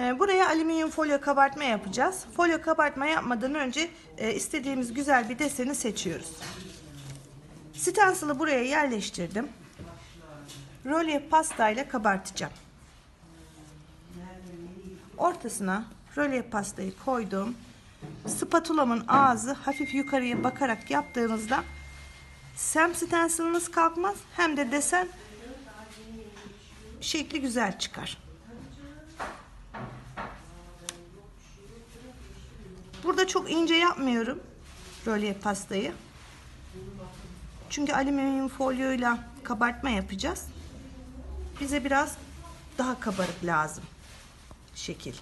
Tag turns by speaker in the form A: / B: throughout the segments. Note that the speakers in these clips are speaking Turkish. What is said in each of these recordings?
A: Ee, Buraya alüminyum folyo kabartma yapacağız. Folyo kabartma yapmadan önce e, istediğimiz güzel bir deseni seçiyoruz. Stencil'ı buraya yerleştirdim. Rölye pastayla kabartacağım. Ortasına rölye pastayı koydum. Spatulamın ağzı hafif yukarıya bakarak yaptığınızda hem stencil'ınız kalkmaz hem de desen şekli güzel çıkar. Burada çok ince yapmıyorum rölye pastayı. Çünkü alüminyum folyoyla kabartma yapacağız. Bize biraz daha kabarık lazım şekil.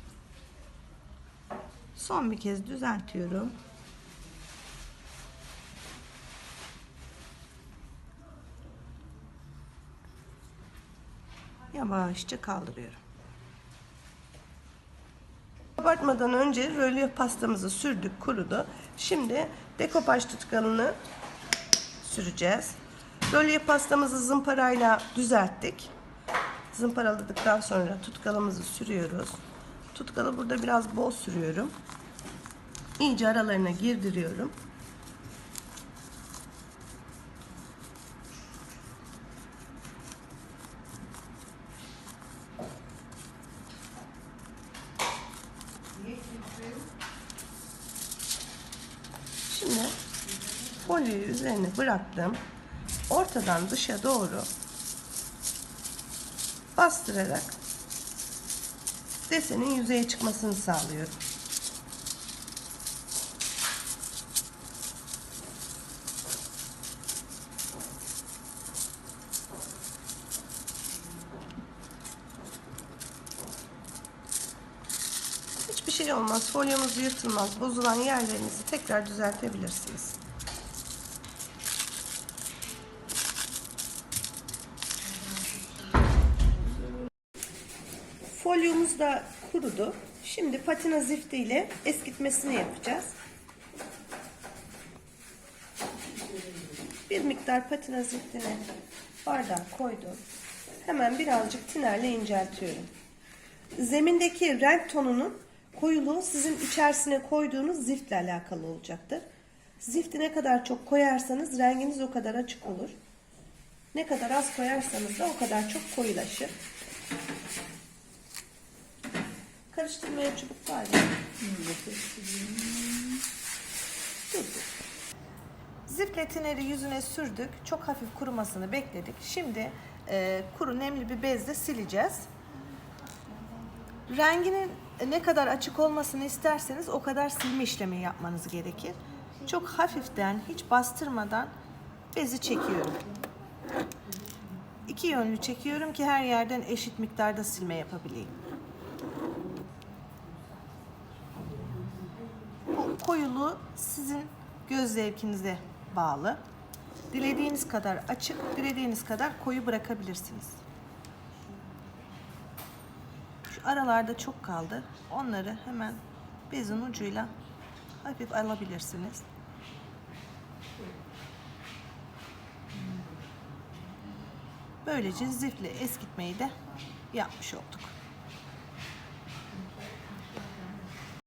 A: Son bir kez düzeltiyorum. Yavaşça kaldırıyorum. Kabartmadan önce rölye pastamızı sürdük, kurudu. Şimdi dekopaj tutkalını süreceğiz. Rölye pastamızı zımparayla düzelttik. Zımparaladıktan sonra tutkalımızı sürüyoruz. Tutkalı burada biraz bol sürüyorum. İyice aralarına girdiriyorum. Şimdi folyoyu üzerine bıraktım. Ortadan dışa doğru bastırarak desenin yüzeye çıkmasını sağlıyorum. Şey olmaz. Folyomuz yırtılmaz. Bozulan yerlerinizi tekrar düzeltebilirsiniz. Folyomuz da kurudu. Şimdi patina zifti ile eskitmesini yapacağız. Bir miktar patina ziftini bardağa koydum. Hemen birazcık tinerle inceltiyorum. Zemindeki renk tonunun koyuluğu sizin içerisine koyduğunuz ziftle alakalı olacaktır. Zifti ne kadar çok koyarsanız renginiz o kadar açık olur. Ne kadar az koyarsanız da o kadar çok koyulaşır. Karıştırmaya çubuk var ya. Dur, dur. Zifle tineri yüzüne sürdük. Çok hafif kurumasını bekledik. Şimdi e, kuru nemli bir bezle sileceğiz. Renginin ne kadar açık olmasını isterseniz o kadar silme işlemi yapmanız gerekir. Çok hafiften, hiç bastırmadan bezi çekiyorum. İki yönlü çekiyorum ki her yerden eşit miktarda silme yapabileyim. Bu koyuluğu sizin göz zevkinize bağlı. Dilediğiniz kadar açık, dilediğiniz kadar koyu bırakabilirsiniz. Şu aralarda çok kaldı. Onları hemen bezin ucuyla hafif alabilirsiniz. Böylece zifle eskitmeyi de yapmış olduk.